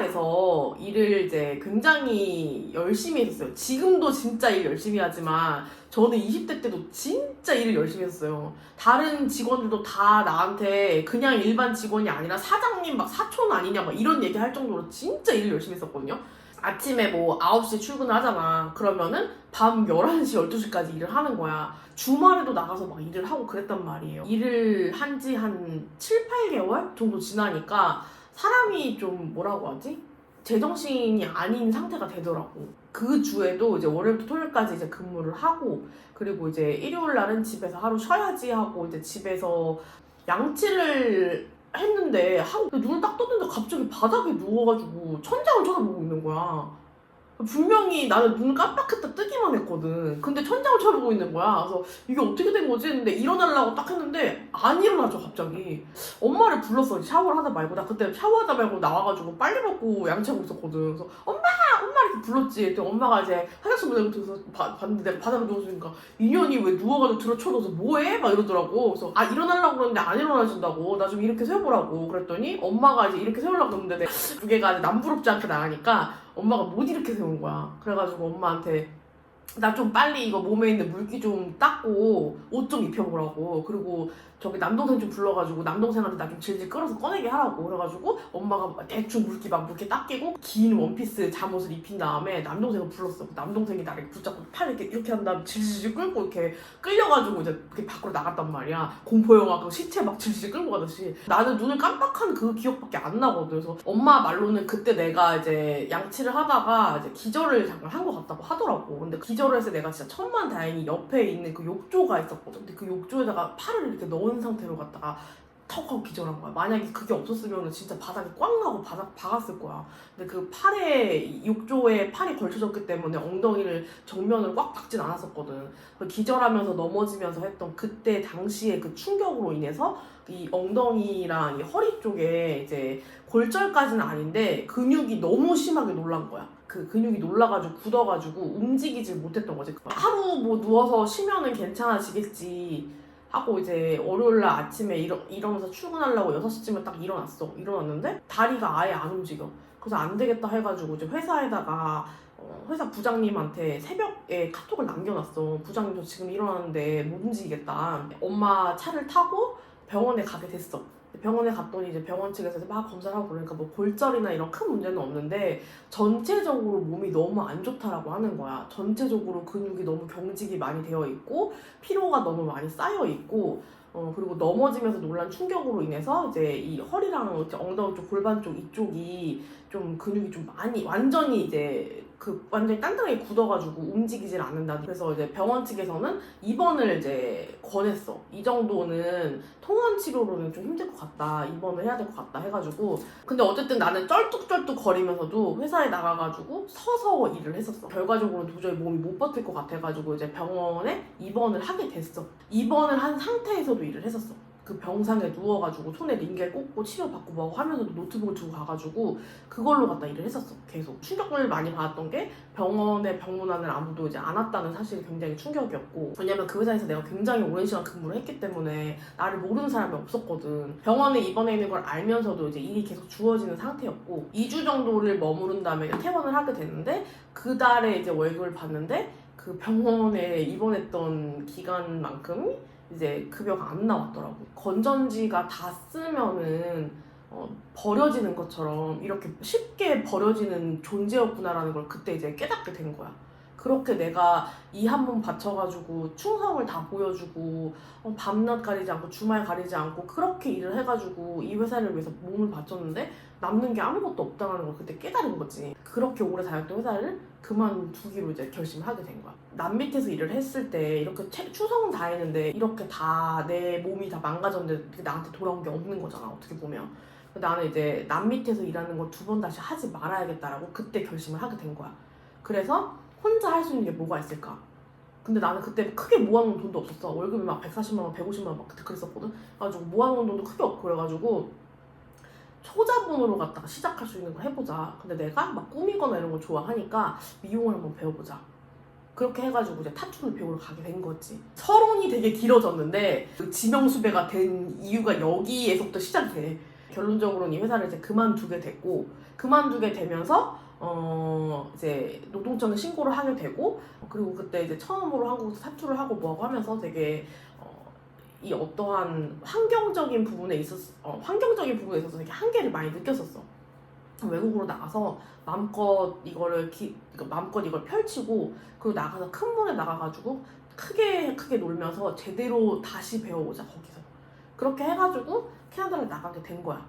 회사에서 일을 이제 굉장히 열심히 했었어요. 지금도 진짜 일 열심히 하지만 저는 20대 때도 진짜 일을 열심히 했었어요. 다른 직원들도 다 나한테 그냥 일반 직원이 아니라 사장님 막 사촌 아니냐 막 이런 얘기 할 정도로 진짜 일을 열심히 했었거든요. 아침에 뭐 9시에 출근을 하잖아. 그러면은 밤 11시, 12시까지 일을 하는 거야. 주말에도 나가서 막 일을 하고 그랬단 말이에요. 일을 한 지한 7, 8개월 정도 지나니까 사람이 좀 뭐라고 하지? 제정신이 아닌 상태가 되더라고. 그 주에도 이제 월요일부터 토요일까지 이제 근무를 하고 그리고 이제 일요일 날은 집에서 하루 쉬어야지 하고 이제 집에서 양치를 했는데 하고 눈을 딱 떴는데 갑자기 바닥에 누워가지고 천장을 쳐다보고 있는 거야. 분명히 나는 눈을 깜빡했다 뜨기만 했거든. 근데 천장을 쳐다보고 있는 거야. 그래서 이게 어떻게 된 거지? 했는데 일어나려고 딱 했는데 안 일어나죠 갑자기. 엄마를 불렀어 샤워를 하다 말고 나 그때 샤워하다 말고 나와가지고 빨리 먹고 양치하고 있었거든. 그래서 엄마 엄마 이렇게 불렀지. 그랬더니 엄마가 이제 화장실 문을 봐- 봤는데 내가 바닥에 누워있으니까 인연이 왜 누워가지고 들어쳐져서 뭐해? 막 이러더라고. 그래서 아 일어나려고 그러는데 안 일어나진다고. 나 좀 이렇게 세워보라고. 그랬더니 엄마가 이제 이렇게 세우려고 그러는데 두 개가 남부럽지 않게 나가니까 엄마가 못 이렇게 세운 거야. 그래가지고 엄마한테 나 좀 빨리 이거 몸에 있는 물기 좀 닦고 옷 좀 입혀보라고. 그리고 저기 남동생 좀 불러가지고 남동생한테 나 좀 질질 끌어서 꺼내게 하라고. 그래가지고 엄마가 막 대충 물기 막 물기 닦이고 긴 원피스 잠옷을 입힌 다음에 남동생을 불렀어. 남동생이 나를 붙잡고 팔 이렇게 이렇게 한 다음에 질질 끌고 이렇게 끌려가지고 이제 이렇게 밖으로 나갔단 말이야. 공포영화 그 시체 막 질질 끌고 가듯이. 나는 눈을 깜빡한 그 기억밖에 안 나거든. 그래서 엄마 말로는 그때 내가 이제 양치를 하다가 이제 기절을 잠깐 한 것 같다고 하더라고. 근데 기절 을 해서 내가 진짜 천만 다행히 옆에 있는 그 욕조가 있었거든. 근데 그 욕조에다가 팔을 이렇게 넣은 상태로 갔다가 턱 하고 기절한 거야. 만약에 그게 없었으면 진짜 바닥에 꽝 하고 바닥 박았을 거야. 근데 그 팔에 욕조에 팔이 걸쳐졌기 때문에 엉덩이를 정면으로 꽉 박진 않았었거든. 그 기절하면서 넘어지면서 했던 그때 당시에 그 충격으로 인해서 이 엉덩이랑 이 허리 쪽에 이제 골절까지는 아닌데 근육이 너무 심하게 놀란 거야. 그 근육이 놀라가지고 굳어가지고 움직이질 못했던 거지. 하루 뭐 누워서 쉬면은 괜찮아지겠지 하고 이제 월요일 날 아침에 일어, 일어나서 출근하려고 6시쯤에 딱 일어났어. 일어났는데 다리가 아예 안 움직여. 그래서 안 되겠다 해가지고 이제 회사에다가 어, 회사 부장님한테 새벽에 카톡을 남겨놨어. 부장님 저 지금 일어났는데 못 움직이겠다. 엄마 차를 타고 병원에 가게 됐어. 병원에 갔더니 이제 병원 측에서 막 검사를 하고 그러니까 뭐 골절이나 이런 큰 문제는 없는데 전체적으로 몸이 너무 안 좋다라고 하는 거야. 전체적으로 근육이 너무 경직이 많이 되어 있고 피로가 너무 많이 쌓여 있고 어 그리고 넘어지면서 놀란 충격으로 인해서 이제 이 허리랑 엉덩이 쪽 골반 쪽 이쪽이 좀 근육이 좀 많이 완전히 이제 그 완전히 단단하게 굳어가지고 움직이질 않는다. 그래서 이제 병원 측에서는 입원을 이제 권했어. 이 정도는 통원 치료로는 좀 힘들 것 같다. 입원을 해야 될 것 같다 해가지고. 근데 어쨌든 나는 쩔뚝쩔뚝 거리면서도 회사에 나가가지고 서서 일을 했었어. 결과적으로 도저히 몸이 못 버틸 것 같아가지고 이제 병원에 입원을 하게 됐어. 입원을 한 상태에서도 일을 했었어. 그 병상에 누워가지고 손에 링겔 꽂고 치료받고 뭐 하면서도 노트북을 두고 가가지고 그걸로 갖다 일을 했었어 계속. 충격을 많이 받았던 게 병원에 병문안을 아무도 이제 안 왔다는 사실이 굉장히 충격이었고 왜냐면 그 회사에서 내가 굉장히 오랜 시간 근무를 했기 때문에 나를 모르는 사람이 없었거든. 병원에 입원해 있는 걸 알면서도 이제 일이 계속 주어지는 상태였고 2주 정도를 머무른 다음에 퇴원을 하게 됐는데 그 달에 이제 월급을 받는데 그 병원에 입원했던 기간만큼 이제 급여가 안 나왔더라고. 건전지가 다 쓰면은 어, 버려지는 것처럼 이렇게 쉽게 버려지는 존재였구나라는 걸 그때 이제 깨닫게 된 거야. 그렇게 내가 이 한 번 바쳐가지고 충성을 다 보여주고 어, 밤낮 가리지 않고 주말 가리지 않고 그렇게 일을 해가지고 이 회사를 위해서 몸을 바쳤는데 남는 게 아무것도 없다는 걸 그때 깨달은 거지. 그렇게 오래 다녔던 회사를 그만두기로 이제 결심을 하게 된 거야. 남 밑에서 일을 했을 때 이렇게 채- 충성은 다 했는데 이렇게 다 내 몸이 다 망가졌는데 나한테 돌아온 게 없는 거잖아 어떻게 보면. 나는 이제 남 밑에서 일하는 걸 두 번 다시 하지 말아야겠다라고 그때 결심을 하게 된 거야. 그래서 혼자 할 수 있는 게 뭐가 있을까? 근데 나는 그때 크게 모아놓은 돈도 없었어. 월급이 막 140만 원, 150만 원 막 그때 그랬었거든. 그래가지고 모아놓은 돈도 크게 없고 그래가지고 초자본으로 갖다가 시작할 수 있는 걸 해보자. 근데 내가 막 꾸미거나 이런 걸 좋아하니까 미용을 한번 배워보자. 그렇게 해가지고 이제 타투를 배우러 가게 된 거지. 서론이 되게 길어졌는데 그 지명수배가 된 이유가 여기에서부터 시작돼. 결론적으로는 이 회사를 이제 그만두게 됐고 그만두게 되면서 어 이제 노동청에 신고를 하게 되고 그리고 그때 이제 처음으로 한국에서 사투를 하고 뭐하고 하면서 되게 어, 이 어떠한 환경적인 부분에 있었 어, 환경적인 부분에 있어서 되게 한계를 많이 느꼈었어. 외국으로 나가서 마음껏 이거를 기, 그러니까 마음껏 이걸 펼치고 그리고 나가서 큰 물에 나가가지고 크게 크게 놀면서 제대로 다시 배워보자 거기서 그렇게 해가지고 캐나다를 나가게 된 거야.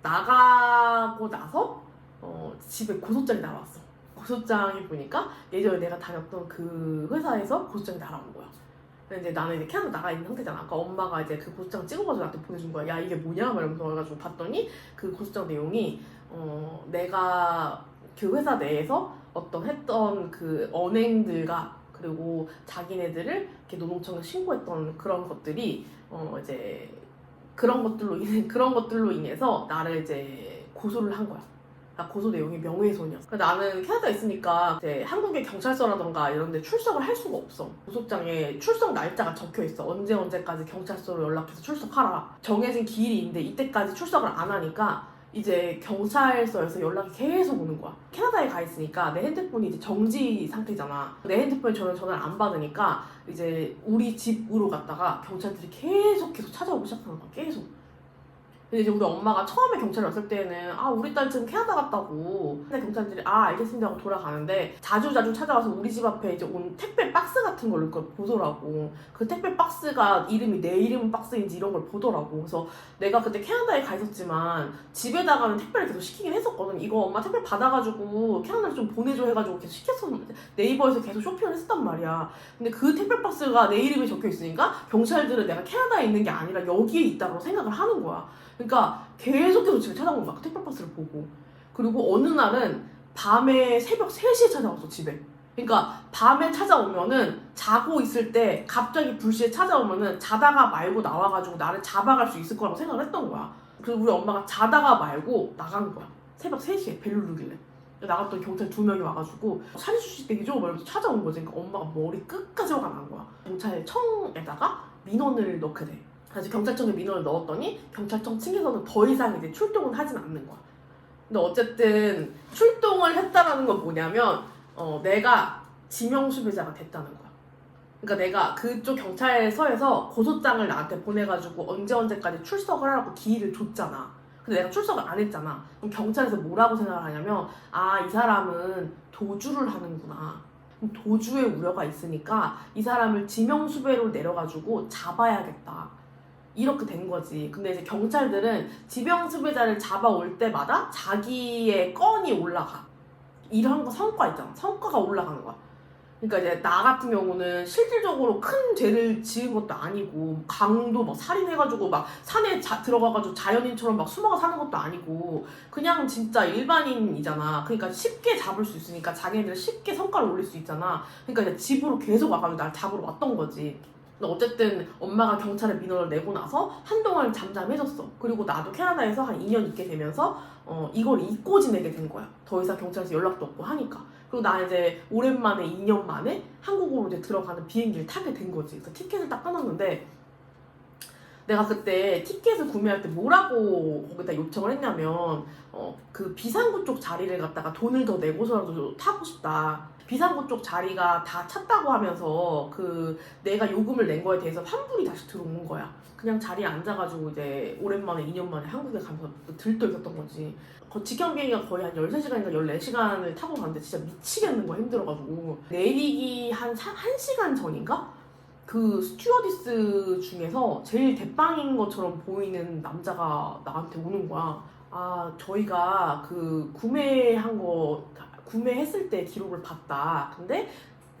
나가고 나서 어, 집에 고소장이 날아왔어. 고소장이 보니까 예전에 내가 다녔던 그 회사에서 고소장이 날아온 거야. 근데 이제 나는 이제 캐나다 나가 있는 상태잖아. 아까 엄마가 이제 그 고소장 찍어가지고 나한테 보내준 거야. 야 이게 뭐냐? 막 이러면서 그래가지고 봤더니 그 고소장 내용이 어 내가 그 회사 내에서 어떤 했던 그 언행들과 그리고 자기네들을 이렇게 노동청에 신고했던 그런 것들이 어 이제 그런 것들로 인해 그런 것들로 인해서 나를 이제 고소를 한 거야. 나 고소 내용이 명예훼손이었어. 근데 나는 캐나다에 있으니까 이제 한국의 경찰서라던가 이런 데 출석을 할 수가 없어. 고소장에 출석 날짜가 적혀 있어. 언제 언제까지 경찰서로 연락해서 출석하라. 정해진 기일이 있는데 이때까지 출석을 안 하니까 이제 경찰서에서 연락이 계속 오는 거야. 캐나다에 가 있으니까 내 핸드폰이 이제 정지 상태잖아. 내 핸드폰에 저는 전화를 안 받으니까 이제 우리 집으로 갔다가 경찰들이 계속 계속 찾아오기 시작하는 거야. 계속. 근데 이제 우리 엄마가 처음에 경찰에 왔을 때는 아 우리 딸 지금 캐나다 갔다고. 근데 경찰들이 아 알겠습니다 하고 돌아가는데 자주 자주 찾아와서 우리 집 앞에 이제 온 택배 박스 같은 걸 보더라고. 그 택배 박스가 이름이 내 이름 박스인지 이런 걸 보더라고. 그래서 내가 그때 캐나다에 가 있었지만 집에다가는 택배를 계속 시키긴 했었거든. 이거 엄마 택배 받아가지고 캐나다에 좀 보내줘 해가지고 계속 시켰었는데 네이버에서 계속 쇼핑을 했었단 말이야. 근데 그 택배 박스가 내 이름이 적혀 있으니까 경찰들은 내가 캐나다에 있는 게 아니라 여기에 있다고 생각을 하는 거야 그러니까 계속해서 집에 찾아온 거야. 그 택배 박스를 보고. 그리고 어느 날은 밤에 새벽 3시에 찾아왔어, 집에. 그러니까 밤에 찾아오면은 자고 있을 때 갑자기 불시에 찾아오면은 자다가 말고 나와가지고 나를 잡아갈 수 있을 거라고 생각을 했던 거야. 그래서 우리 엄마가 자다가 말고 나간 거야. 새벽 3시에 벨 누르길래. 나갔더니 경찰 두 명이 와가지고 살인수식대기죠? 말면서 찾아온 거지. 그러니까 엄마가 머리 끝까지 화가 난 거야. 경찰 청에다가 민원을 넣게 돼. 그래서 경찰청에 민원을 넣었더니 경찰청 측에서는 더 이상 이제 출동을 하진 않는 거야. 근데 어쨌든 출동을 했다라는 건 뭐냐면 어, 내가 지명 수배자가 됐다는 거야. 그러니까 내가 그쪽 경찰서에서 고소장을 나한테 보내가지고 언제 언제까지 출석을 하라고 기일을 줬잖아. 근데 내가 출석을 안 했잖아. 그럼 경찰에서 뭐라고 생각을 하냐면 아 이 사람은 도주를 하는구나. 도주의 우려가 있으니까 이 사람을 지명 수배로 내려가지고 잡아야겠다. 이렇게 된 거지. 근데 이제 경찰들은 지병 수배자를 잡아올 때마다 자기의 건이 올라가. 이런 거 성과 있잖아. 성과가 올라가는 거야. 그러니까 이제 나 같은 경우는 실질적으로 큰 죄를 지은 것도 아니고 강도 막 살인해가지고 막 산에 자- 들어가가지고 자연인처럼 막 숨어가 사는 것도 아니고 그냥 진짜 일반인이잖아. 그러니까 쉽게 잡을 수 있으니까 자기네들 쉽게 성과를 올릴 수 있잖아. 그러니까 이제 집으로 계속 와가지고 날 잡으러 왔던 거지. 근데 어쨌든 엄마가 경찰에 민원을 내고 나서 한동안 잠잠해졌어. 그리고 나도 캐나다에서 한 2년 있게 되면서 어, 이걸 잊고 지내게 된 거야. 더 이상 경찰에서 연락도 없고 하니까. 그리고 나 이제 오랜만에 2년 만에 한국으로 이제 들어가는 비행기를 타게 된 거지. 그래서 티켓을 딱 끊었는데 내가 그때 티켓을 구매할 때 뭐라고 거기다 요청을 했냐면 어, 그 비상구 쪽 자리를 갖다가 돈을 더 내고서라도 타고 싶다. 비상구 쪽 자리가 다 찼다고 하면서 그 내가 요금을 낸 거에 대해서 환불이 다시 들어오는 거야. 그냥 자리에 앉아가지고 이제 오랜만에 2년 만에 한국에 가면서 들떠 있었던 거지. 거- 직행 비행기가 거의 한 13시간인가 14시간을 타고 갔는데 진짜 미치겠는 거야 힘들어가지고 내리기 한 1시간 전인가? 그 스튜어디스 중에서 제일 대빵인 것처럼 보이는 남자가 나한테 오는 거야. 아, 저희가 그 구매한 거, 구매했을 때 기록을 봤다. 근데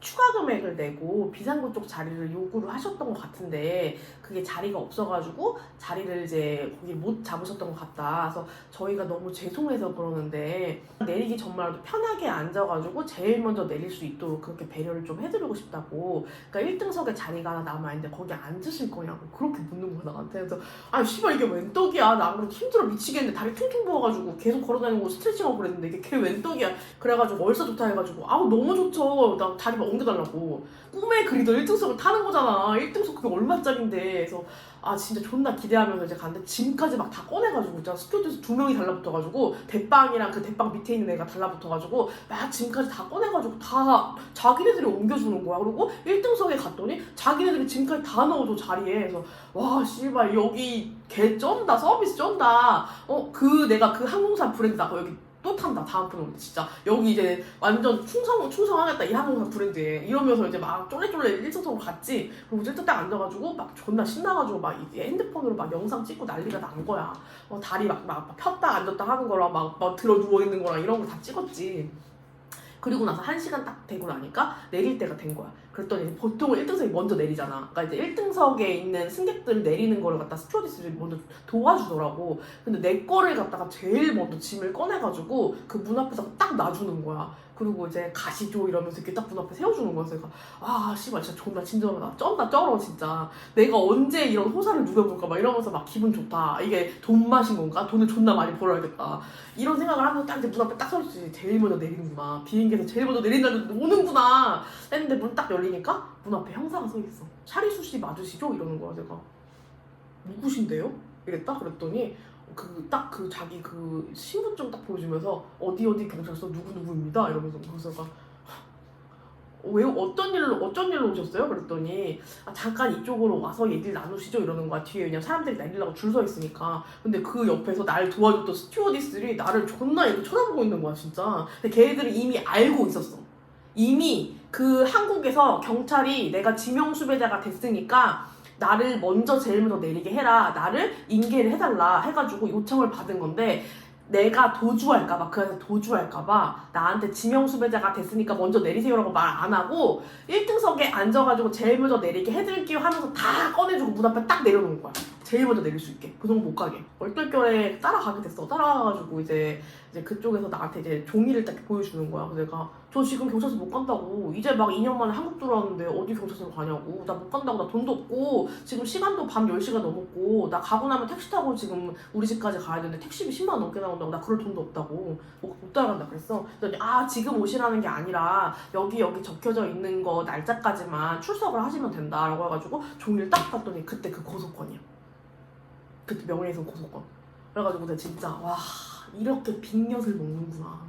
추가 금액을 내고 비상구 쪽 자리를 요구를 하셨던 것 같은데 그게 자리가 없어가지고 자리를 이제 거기 못 잡으셨던 것 같다. 그래서 저희가 너무 죄송해서 그러는데 내리기 전말도 편하게 앉아가지고 제일 먼저 내릴 수 있도록 그렇게 배려를 좀 해드리고 싶다고. 그러니까 1등석에 자리가 하나 남아있는데 거기 앉으실 거냐고 그렇게 묻는 거야 나한테. 그래서 아 씨발 이게 웬 떡이야. 나 아무래도 힘들어 미치겠는데 다리 퉁퉁 부어가지고 계속 걸어다니고 스트레칭하고 그랬는데 이게 걔웬 떡이야. 그래가지고 얼싸 좋다 해가지고 아우 너무 좋죠. 나 다리 막 옮겨달라고. 꿈에 그리던 1등석을 타는 거잖아. 1등석 그게 얼마짜린데. 그래서 아 진짜 존나 기대하면서 이제 갔는데 짐까지 막 다 꺼내가지고 있잖아. 스튜디오에서 두 명이 달라붙어가지고 대빵이랑 그 대빵 밑에 있는 애가 달라붙어가지고 막 짐까지 다 꺼내가지고 다 자기네들이 옮겨주는 거야. 그리고 1등석에 갔더니 자기네들이 짐까지 다 넣어줘 자리에. 그래서 와 씨발 여기 개 쩐다. 서비스 쩐다. 어 그 내가 그 항공사 브랜드다. 여기 또 탄다 다음 때 진짜. 여기 이제 완전 충성 충성하겠다 이 항공사 브랜드에. 이러면서 이제 막 쫄래쫄래 1등석으로 갔지. 그리고 이제 딱 앉아가지고 막 존나 신나가지고 막 이게 핸드폰으로 막 영상 찍고 난리가 난 거야. 어, 다리 막, 막, 막 폈다 앉았다 하는 거랑 막, 막 들어 누워 있는 거랑 이런 거 다 찍었지. 그리고 나서 한 시간 딱 되고 나니까 내릴 때가 된 거야. 그랬더니 보통 1등석이 먼저 내리잖아. 그러니까 이제 1등석에 있는 승객들을 내리는 거를 갖다 스튜어디스들이 먼저 도와주더라고. 근데 내 거를 갖다가 제일 먼저 짐을 꺼내가지고 그 문 앞에서 딱 놔주는 거야. 그리고 이제 가시죠 이러면서 이렇게 딱 문 앞에 세워주는 거야. 그래서 아 씨발 진짜 존나 친절하다. 쩐다 쩔어 진짜. 내가 언제 이런 호사를 누려볼까 막 이러면서 막 기분 좋다. 이게 돈 맛인 건가? 돈을 존나 많이 벌어야겠다. 이런 생각을 하면서 딱 이제 문 앞에 딱 서있지. 제일 먼저 내리는구나. 비행기에서 제일 먼저 내린다는 오는구나. 했는데 문 딱 열리 니까 문 앞에 형사가 서 있어. 차리수 씨 맞으시죠? 이러는 거야 제가. 누구신데요? 이랬다 그랬더니 그 딱 그 자기 그 신분증 딱 보여주면서 어디 어디 경찰서 누구 누구입니다 이러면서 그래서 내가 왜 어떤 일로 어쩐 일로 오셨어요? 그랬더니 아, 잠깐 이쪽으로 와서 얘기를 나누시죠 이러는 거야 뒤에 그냥 사람들이 내리려고 줄 서 있으니까 근데 그 옆에서 날 도와줬던 스튜어디스들이 나를 존나 이렇게 쳐다보고 있는 거야 진짜 근데 걔네들이 이미 알고 있었어 이미 그 한국에서 경찰이 내가 지명 수배자가 됐으니까 나를 먼저 제일 먼저 내리게 해라. 나를 인계를 해달라 해가지고 요청을 받은 건데 내가 도주할까봐 그래서 도주할까봐 나한테 지명 수배자가 됐으니까 먼저 내리세요라고 말 안 하고 1등석에 앉아가지고 제일 먼저 내리게 해드릴게요 하면서 다 꺼내주고 문 앞에 딱 내려놓은 거야 제일 먼저 내릴 수 있게. 그 정도 못 가게. 얼떨결에 따라가게 됐어. 따라가가지고 이제 이제 그쪽에서 나한테 이제 종이를 딱 보여주는 거야. 그래서 내가 저 지금 경찰서 못 간다고. 이제 막 2년 만에 한국 들어왔는데 어디 경찰서로 가냐고. 나 못 간다고. 나 돈도 없고 지금 시간도 밤 10시가 넘었고 나 가고 나면 택시 타고 지금 우리 집까지 가야 되는데 택시비 10만 원 넘게 나온다고. 나 그럴 돈도 없다고. 못, 못 따라간다. 그랬어. 그랬더니 아 지금 오시라는 게 아니라 여기 여기 적혀져 있는 거 날짜까지만 출석을 하시면 된다라고 해가지고 종이를 딱 봤더니 그때 그 고소권이야 그때 명예훼손 고소권. 그래가지고 내가 진짜 와 이렇게 빅엿을 먹는구나.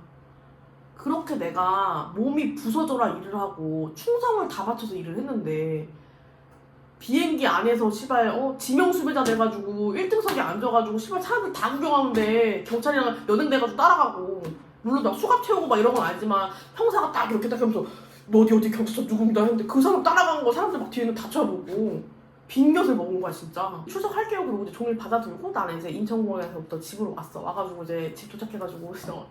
그렇게 내가 몸이 부서져라 일을 하고 충성을 다 바쳐서 일을 했는데 비행기 안에서 시발 어 지명 수배자 돼가지고 1등석에 앉아가지고 시발 사람들 다 구경하는데 경찰이랑 연행 돼가지고 따라가고 물론 나 수갑 채우고 막 이런 건 아니지만 형사가 딱 이렇게 딱 하면서 너 어디 어디 경찰서 누굽니다 했는데 그 사람 따라간 거 사람들 막 뒤에는 다 쳐다보고 빈엿을 먹은 거야 진짜. 출석할게요 그러고 이제 종일 받아들고 나는 이제 인천공항에서부터 집으로 왔어. 와가지고 이제 집 도착해가지고 그래서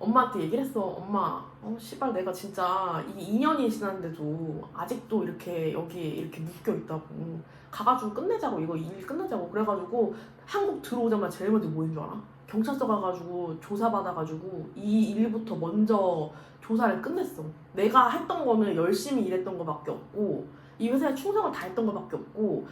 엄마한테 얘기를 했어. 엄마 어 씨발 내가 진짜 이 2년이 지났는데도 아직도 이렇게 여기에 이렇게 묶여 있다고. 가가지고 끝내자고 이거 일 끝내자고. 그래가지고 한국 들어오자마자 제일 먼저 뭐인 줄 알아? 경찰서 가가지고 조사받아가지고 이 일부터 먼저 조사를 끝냈어. 내가 했던 거는 열심히 일했던 거밖에 없고 이 회사에 충성을 다했던 것밖에 없고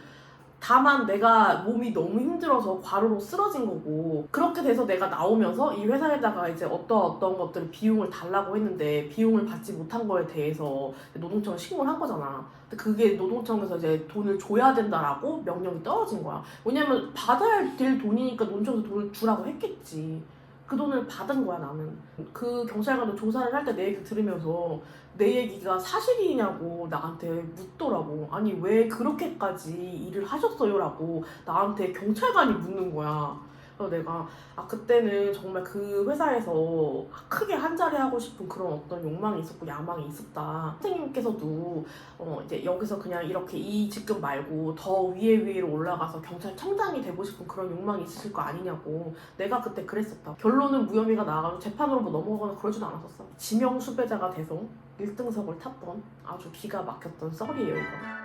다만 내가 몸이 너무 힘들어서 과로로 쓰러진 거고 그렇게 돼서 내가 나오면서 이 회사에다가 이제 어떤 어떤 것들을 비용을 달라고 했는데 비용을 받지 못한 거에 대해서 노동청에 신고를 한 거잖아. 근데 그게 노동청에서 이제 돈을 줘야 된다라고 명령이 떨어진 거야. 왜냐면 받아야 될 돈이니까 노동청에서 돈을 주라고 했겠지. 그 돈을 받은 거야 나는. 그 경찰관도 조사를 할 때 내 얘기 들으면서 내 얘기가 사실이냐고 나한테 묻더라고. 아니 왜 그렇게까지 일을 하셨어요 라고 나한테 경찰관이 묻는 거야. 그래서 내가 아 그때는 정말 그 회사에서 크게 한 자리 하고 싶은 그런 어떤 욕망이 있었고 야망이 있었다. 선생님께서도 어 이제 여기서 그냥 이렇게 이 직급 말고 더 위에 위로 올라가서 경찰청장이 되고 싶은 그런 욕망이 있으실 거 아니냐고 내가 그때 그랬었다. 결론은 무혐의가 나와가지고 재판으로 뭐 넘어가거나 그러지도 않았었어. 지명 수배자가 돼서 1등석을 탔던 아주 기가 막혔던 썰이에요 이거.